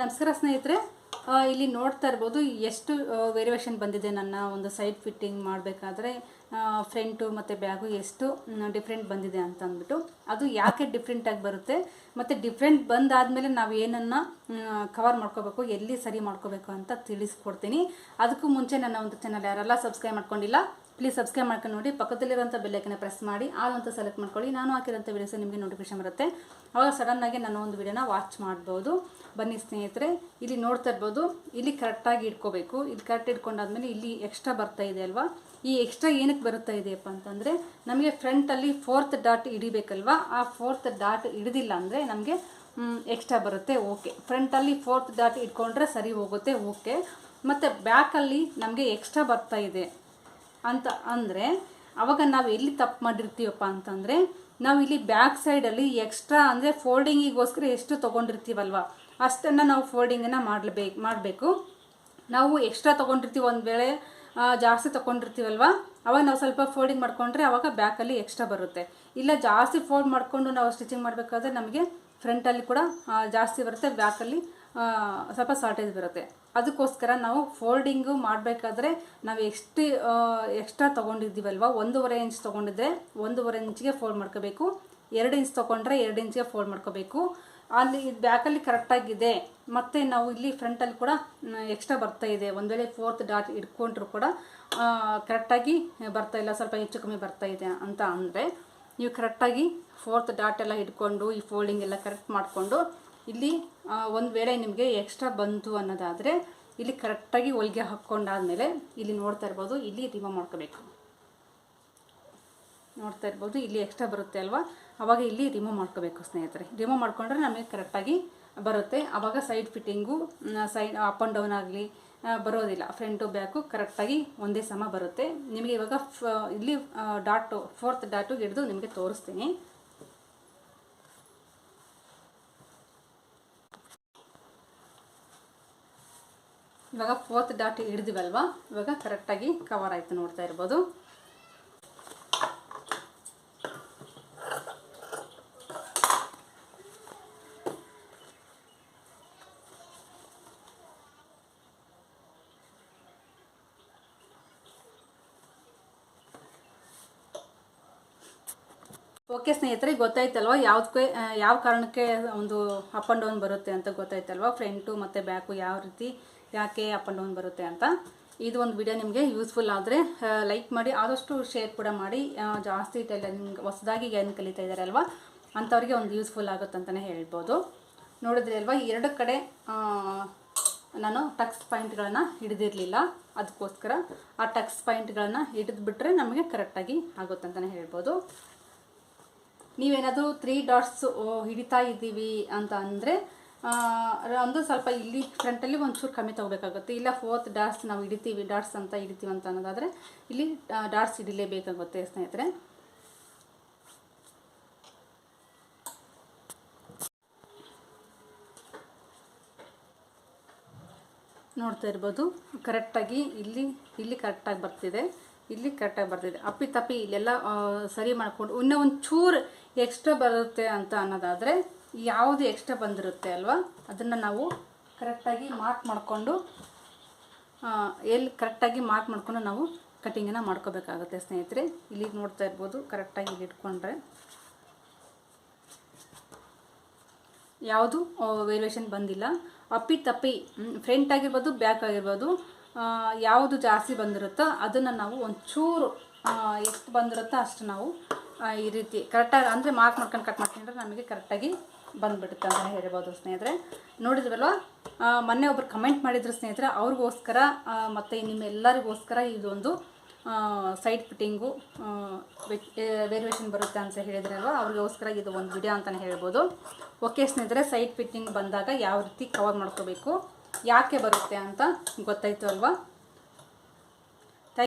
ನಮಸ್ಕಾರ ಸ್ನೇಹಿತರೆ ಇಲ್ಲಿ ನೋಡ್ತಾ ಇರ್ಬೋದು ಎಷ್ಟು ವೇರಿಯೇಷನ್ ಬಂದಿದೆ ನನ್ನ ಒಂದು ಸೈಡ್ ಫಿಟ್ಟಿಂಗ್ ಮಾಡಬೇಕಾದ್ರೆ. ಫ್ರಂಟು ಮತ್ತು ಬ್ಯಾಗು ಎಷ್ಟು ಡಿಫ್ರೆಂಟ್ ಬಂದಿದೆ ಅಂತ ಅಂದ್ಬಿಟ್ಟು ಅದು ಯಾಕೆ ಡಿಫ್ರೆಂಟಾಗಿ ಬರುತ್ತೆ? ಮತ್ತು ಡಿಫ್ರೆಂಟ್ ಬಂದಾದಮೇಲೆ ನಾವು ಏನನ್ನು ಕವರ್ ಮಾಡ್ಕೋಬೇಕು, ಎಲ್ಲಿ ಸರಿ ಮಾಡ್ಕೋಬೇಕು ಅಂತ ತಿಳಿಸ್ಕೊಡ್ತೀನಿ. ಅದಕ್ಕೂ ಮುಂಚೆ ನನ್ನ ಒಂದು ಚಾನಲ್ ಯಾರೆಲ್ಲ ಸಬ್ಸ್ಕ್ರೈಬ್ ಮಾಡ್ಕೊಂಡಿಲ್ಲ ಪ್ಲೀಸ್ ಸಬ್ಸ್ಕ್ರೈಬ್ ಮಾಡ್ಕೊಂಡು ನೋಡಿ. ಪಕ್ಕದಲ್ಲಿರುವಂಥ ಬೆಲ್ಲೈಕನ್ನ ಪ್ರೆಸ್ ಮಾಡಿ. ಆಲ್ ಅಂತ ಸೆಲೆಕ್ಟ್ ಮಾಡ್ಕೊಳ್ಳಿ. ನಾನು ಹಾಕಿರೋಂಥ ವೀಡಿಯೋಸ್ ನಿಮಗೆ ನೋಟಿಫಿಕೇಶನ್ ಬರುತ್ತೆ. ಅವಾಗ ಸಡನ್ನಾಗಿ ನಾನು ಒಂದು ವೀಡಿಯೋನ ವಾಚ್ ಮಾಡ್ಬೋದು. ಬನ್ನಿ ಸ್ನೇಹಿತರೆ, ಇಲ್ಲಿ ನೋಡ್ತಾ ಇರ್ಬೋದು. ಇಲ್ಲಿ ಕರೆಕ್ಟಾಗಿ ಇಟ್ಕೋಬೇಕು. ಇಲ್ಲಿ ಕರೆಕ್ಟ್ ಇಟ್ಕೊಂಡಾದ್ಮೇಲೆ ಇಲ್ಲಿ ಎಕ್ಸ್ಟ್ರಾ ಬರ್ತಾ ಇದೆ ಅಲ್ವಾ? ಈ ಎಕ್ಸ್ಟ್ರಾ ಏನಕ್ಕೆ ಬರುತ್ತಾ ಇದೆಯಪ್ಪ ಅಂತಂದರೆ, ನಮಗೆ ಫ್ರಂಟಲ್ಲಿ ಫೋರ್ತ್ ಡಾಟ್ ಹಿಡಿಬೇಕಲ್ವಾ? ಆ ಫೋರ್ತ್ ಡಾಟ್ ಹಿಡಿದಿಲ್ಲ ಅಂದರೆ ನಮಗೆ ಎಕ್ಸ್ಟ್ರಾ ಬರುತ್ತೆ ಓಕೆ ಫ್ರಂಟಲ್ಲಿ ಫೋರ್ತ್ ಡಾಟ್ ಇಟ್ಕೊಂಡ್ರೆ ಸರಿ ಹೋಗುತ್ತೆ ಓಕೆ ಮತ್ತು ಬ್ಯಾಕಲ್ಲಿ ನಮಗೆ ಎಕ್ಸ್ಟ್ರಾ ಬರ್ತಾ ಇದೆ ಅಂತ ಅಂದರೆ, ಅವಾಗ ನಾವು ಎಲ್ಲಿ ತಪ್ಪು ಮಾಡಿರ್ತೀವಪ್ಪ ಅಂತಂದರೆ, ನಾವು ಇಲ್ಲಿ ಬ್ಯಾಕ್ ಸೈಡಲ್ಲಿ ಎಕ್ಸ್ಟ್ರಾ ಅಂದರೆ ಫೋಲ್ಡಿಂಗಿಗೋಸ್ಕರ ಎಷ್ಟು ತೊಗೊಂಡಿರ್ತೀವಲ್ವ? ಅಷ್ಟನ್ನು ನಾವು ಫೋಲ್ಡಿಂಗನ್ನು ಮಾಡಬೇಕು ಮಾಡಬೇಕು. ನಾವು ಎಕ್ಸ್ಟ್ರಾ ತೊಗೊಂಡಿರ್ತೀವಿ ಒಂದು ವೇಳೆ ಜಾಸ್ತಿ ತೊಗೊಂಡಿರ್ತೀವಲ್ವ ಅವಾಗ ನಾವು ಸ್ವಲ್ಪ ಫೋಲ್ಡಿಂಗ್ ಮಾಡ್ಕೊಂಡ್ರೆ ಅವಾಗ ಬ್ಯಾಕಲ್ಲಿ ಎಕ್ಸ್ಟ್ರಾ ಬರುತ್ತೆ. ಇಲ್ಲ ಜಾಸ್ತಿ ಫೋಲ್ಡ್ ಮಾಡಿಕೊಂಡು ನಾವು ಸ್ಟಿಚಿಂಗ್ ಮಾಡಬೇಕಾದ್ರೆ ನಮಗೆ ಫ್ರಂಟಲ್ಲಿ ಕೂಡ ಜಾಸ್ತಿ ಬರುತ್ತೆ ಬ್ಯಾಕಲ್ಲಿ ಸ್ವಲ್ಪ ಶಾರ್ಟೇಜ್ ಬರುತ್ತೆ. ಅದಕ್ಕೋಸ್ಕರ ನಾವು ಫೋಲ್ಡಿಂಗು ಮಾಡಬೇಕಾದ್ರೆ ನಾವು ಎಷ್ಟು ಎಕ್ಸ್ಟ್ರಾ ತೊಗೊಂಡಿದ್ದೀವಲ್ವ? ಒಂದೂವರೆ ಇಂಚ್ ತೊಗೊಂಡಿದ್ರೆ ಒಂದೂವರೆ ಇಂಚಿಗೆ ಫೋಲ್ಡ್ ಮಾಡ್ಕೋಬೇಕು. ಎರಡು ಇಂಚ್ ತೊಗೊಂಡ್ರೆ ಎರಡು ಇಂಚಿಗೆ ಫೋಲ್ಡ್ ಮಾಡ್ಕೋಬೇಕು. ಅಲ್ಲಿ ಬ್ಯಾಕಲ್ಲಿ ಕರೆಕ್ಟಾಗಿದೆ ಮತ್ತು ನಾವು ಇಲ್ಲಿ ಫ್ರಂಟಲ್ಲಿ ಕೂಡ ಎಕ್ಸ್ಟ್ರಾ ಬರ್ತಾ ಇದೆ. ಒಂದು ವೇಳೆ ಫೋರ್ತ್ ಡಾಟ್ ಇಟ್ಕೊಂಡ್ರು ಕೂಡ ಕರೆಕ್ಟಾಗಿ ಬರ್ತಾ ಇಲ್ಲ. ಸ್ವಲ್ಪ ಹೆಚ್ಚು ಕಮ್ಮಿ ಬರ್ತಾ ಇದೆ ಅಂತ ಅಂದರೆ, ನೀವು ಕರೆಕ್ಟಾಗಿ ಫೋರ್ತ್ ಡಾಟ್ ಎಲ್ಲ ಇಟ್ಕೊಂಡು, ಈ ಫೋಲ್ಡಿಂಗ್ ಎಲ್ಲ ಕರೆಕ್ಟ್ ಮಾಡಿಕೊಂಡು, ಇಲ್ಲಿ ಒಂದು ವೇಳೆ ನಿಮಗೆ ಎಕ್ಸ್ಟ್ರಾ ಬಂತು ಅನ್ನೋದಾದರೆ, ಇಲ್ಲಿ ಕರೆಕ್ಟಾಗಿ ಹೊಲಿಗೆ ಹಾಕ್ಕೊಂಡಾದ್ಮೇಲೆ ಇಲ್ಲಿ ನೋಡ್ತಾ ಇರ್ಬೋದು. ಇಲ್ಲಿ ರಿಮೂವ್ ಮಾಡ್ಕೋಬೇಕು. ನೋಡ್ತಾ ಇರ್ಬೋದು, ಇಲ್ಲಿ ಎಕ್ಸ್ಟ್ರಾ ಬರುತ್ತೆ ಅಲ್ವಾ? ಅವಾಗ ಇಲ್ಲಿ ರಿಮೂವ್ ಮಾಡ್ಕೋಬೇಕು ಸ್ನೇಹಿತರೆ. ರಿಮೂವ್ ಮಾಡ್ಕೊಂಡ್ರೆ ನಮಗೆ ಕರೆಕ್ಟಾಗಿ ಬರುತ್ತೆ. ಆವಾಗ side fitting side up and down ಆಗಲಿ ಬರೋದಿಲ್ಲ. ಫ್ರಂಟು ಬ್ಯಾಕು ಕರೆಕ್ಟಾಗಿ ಒಂದೇ ಸಮ ಬರುತ್ತೆ. ನಿಮಗೆ ಇವಾಗ ಇಲ್ಲಿ ಡಾಟು ಫೋರ್ತ್ ಡಾಟು ಹಿಡಿದು ನಿಮಗೆ ತೋರಿಸ್ತೀನಿ. ಇವಾಗ ಫೋರ್ತ್ ಡಾಟ್ ಹಿಡಿದಿವಲ್ವಾ? ಇವಾಗ ಕರೆಕ್ಟಾಗಿ ಕವರ್ ಆಯಿತು ನೋಡ್ತಾ ಇರ್ಬೋದು. ಓಕೆ ಸ್ನೇಹಿತರೆ, ಗೊತ್ತಾಯ್ತಲ್ವ ಯಾವುದಕ್ಕೆ ಯಾವ ಕಾರಣಕ್ಕೆ ಒಂದು ಅಪ್ ಆ್ಯಂಡ್ ಡೌನ್ ಬರುತ್ತೆ ಅಂತ ಗೊತ್ತಾಯ್ತಲ್ವ? ಫ್ರಂಟು ಮತ್ತು ಬ್ಯಾಕು ಯಾವ ರೀತಿ, ಯಾಕೆ ಅಪ್ ಆ್ಯಂಡ್ ಡೌನ್ ಬರುತ್ತೆ ಅಂತ. ಇದು ಒಂದು ವಿಡಿಯೋ ನಿಮಗೆ ಯೂಸ್ಫುಲ್ ಆದರೆ ಲೈಕ್ ಮಾಡಿ, ಆದಷ್ಟು ಶೇರ್ ಕೂಡ ಮಾಡಿ ಜಾಸ್ತಿ ಟೆಲ್ಲ ನಿಮ್ಗೆ ಹೊಸದಾಗಿ ಏನು ಕಲಿತಾ ಇದ್ದಾರೆ ಅಲ್ವಾ ಅಂಥವ್ರಿಗೆ ಒಂದು ಯೂಸ್ಫುಲ್ ಆಗುತ್ತೆ ಅಂತಲೇ ಹೇಳ್ಬೋದು. ನೋಡಿದ್ರಿ ಅಲ್ವಾ ಎರಡು ಕಡೆ ನಾನು ಟಕ್ಸ್ ಪಾಯಿಂಟ್ಗಳನ್ನು ಹಿಡಿದಿರಲಿಲ್ಲ. ಅದಕ್ಕೋಸ್ಕರ ಆ ಟಕ್ಸ್ ಪಾಯಿಂಟ್ಗಳನ್ನು ಹಿಡಿದ್ಬಿಟ್ರೆ ನಮಗೆ ಕರೆಕ್ಟಾಗಿ ಆಗುತ್ತೆ ಅಂತಲೇ ಹೇಳ್ಬೋದು. ನೀವೇನಾದರೂ ತ್ರೀ ಡಾಟ್ಸ್ ಹಿಡಿತಾ ಇದ್ದೀವಿ ಅಂತ ಅಂದರೆ ಒಂದು ಸ್ವಲ್ಪ ಇಲ್ಲಿ ಫ್ರಂಟಲ್ಲಿ ಒಂಚೂರು ಕಮ್ಮಿ ತೊಗೋಬೇಕಾಗುತ್ತೆ. ಇಲ್ಲ ಫೋರ್ತ್ ಡಾಟ್ಸ್ ನಾವು ಹಿಡಿತೀವಿ ಡಾಟ್ಸ್ ಅಂತ ಹಿಡಿತೀವಿ ಅಂತ ಅನ್ನೋದಾದರೆ, ಇಲ್ಲಿ ಡಾಟ್ಸ್ ಹಿಡಿಲೇಬೇಕಾಗುತ್ತೆ ಸ್ನೇಹಿತರೆ. ನೋಡ್ತಾ ಇರ್ಬೋದು ಕರೆಕ್ಟಾಗಿ ಇಲ್ಲಿ ಇಲ್ಲಿ ಕರೆಕ್ಟಾಗಿ ಬರ್ತಿದೆ. ಇಲ್ಲಿ ಕರೆಕ್ಟಾಗಿ ಬರ್ತಿದೆ. ಅಪ್ಪಿ ತಪ್ಪಿ ಇಲ್ಲೆಲ್ಲ ಸರಿ ಮಾಡಿಕೊಂಡು, ಇನ್ನೂ ಒಂದು ಚೂರು ಎಕ್ಸ್ಟ್ರಾ ಬರುತ್ತೆ ಅಂತ ಅನ್ನೋದಾದರೆ, ಯಾವುದು ಎಕ್ಸ್ಟ್ರಾ ಬಂದಿರುತ್ತೆ ಅಲ್ವಾ, ಅದನ್ನು ನಾವು ಕರೆಕ್ಟಾಗಿ ಮಾರ್ಕ್ ಮಾಡಿಕೊಂಡು ಎಲ್ಲಿ ಕರೆಕ್ಟಾಗಿ ಮಾರ್ಕ್ ಮಾಡ್ಕೊಂಡು ನಾವು ಕಟಿಂಗನ್ನು ಮಾಡ್ಕೋಬೇಕಾಗುತ್ತೆ ಸ್ನೇಹಿತರೆ. ಇಲ್ಲಿ ನೋಡ್ತಾ ಇರ್ಬೋದು ಕರೆಕ್ಟಾಗಿ ಇಲ್ಲಿ ಇಟ್ಕೊಂಡ್ರೆ. ಯಾವುದು ವೇರಿಯೇಷನ್ ಬಂದಿಲ್ಲ. ಅಪ್ಪಿ ತಪ್ಪಿ ಫ್ರಂಟ್ ಆಗಿರ್ಬೋದು ಬ್ಯಾಕ್ ಆಗಿರ್ಬೋದು ಯಾವುದು ಜಾಸ್ತಿ ಬಂದಿರುತ್ತೋ ಅದನ್ನು ನಾವು ಒಂಚೂರು ಎಷ್ಟು ಬಂದಿರುತ್ತೋ ಅಷ್ಟು ನಾವು ಈ ರೀತಿ ಕರೆಕ್ಟಾಗಿ ಅಂದರೆ ಮಾರ್ಕ್ ಮಾಡ್ಕೊಂಡು ಕಟ್ ಮಾಡ್ಕೊಂಡ್ರೆ ನಮಗೆ ಕರೆಕ್ಟಾಗಿ ಬಂದುಬಿಡುತ್ತೆ ಅಂತ ಹೇಳ್ಬೋದು ಸ್ನೇಹಿತರೆ. ನೋಡಿದ್ರಲ್ವ ಮೊನ್ನೆ ಒಬ್ರು ಕಮೆಂಟ್ ಮಾಡಿದ್ರು ಸ್ನೇಹಿತರೆ, ಅವ್ರಿಗೋಸ್ಕರ ಮತ್ತು ನಿಮ್ಮೆಲ್ಲರಿಗೋಸ್ಕರ ಇದೊಂದು ಸೈಡ್ ಫಿಟ್ಟಿಂಗು ವೇರಿಯೇಷನ್ ಬರುತ್ತೆ ಅಂತ ಹೇಳಿದ್ರಲ್ವ? ಅವ್ರಿಗೋಸ್ಕರ ಇದು ಒಂದು ವಿಡಿಯೋ ಅಂತಲೇ ಹೇಳ್ಬೋದು. ಓಕೆ ಸ್ನೇಹಿತರೆ ಸೈಡ್ ಫಿಟ್ಟಿಂಗ್ ಬಂದಾಗ ಯಾವ ರೀತಿ ಕವರ್ ಮಾಡ್ಕೋಬೇಕು? ಯಾಕೆ ಬರುತ್ತೆ ಅಂತ ಗೊತ್ತಾಯ್ತು ಅಲ್ವಾ?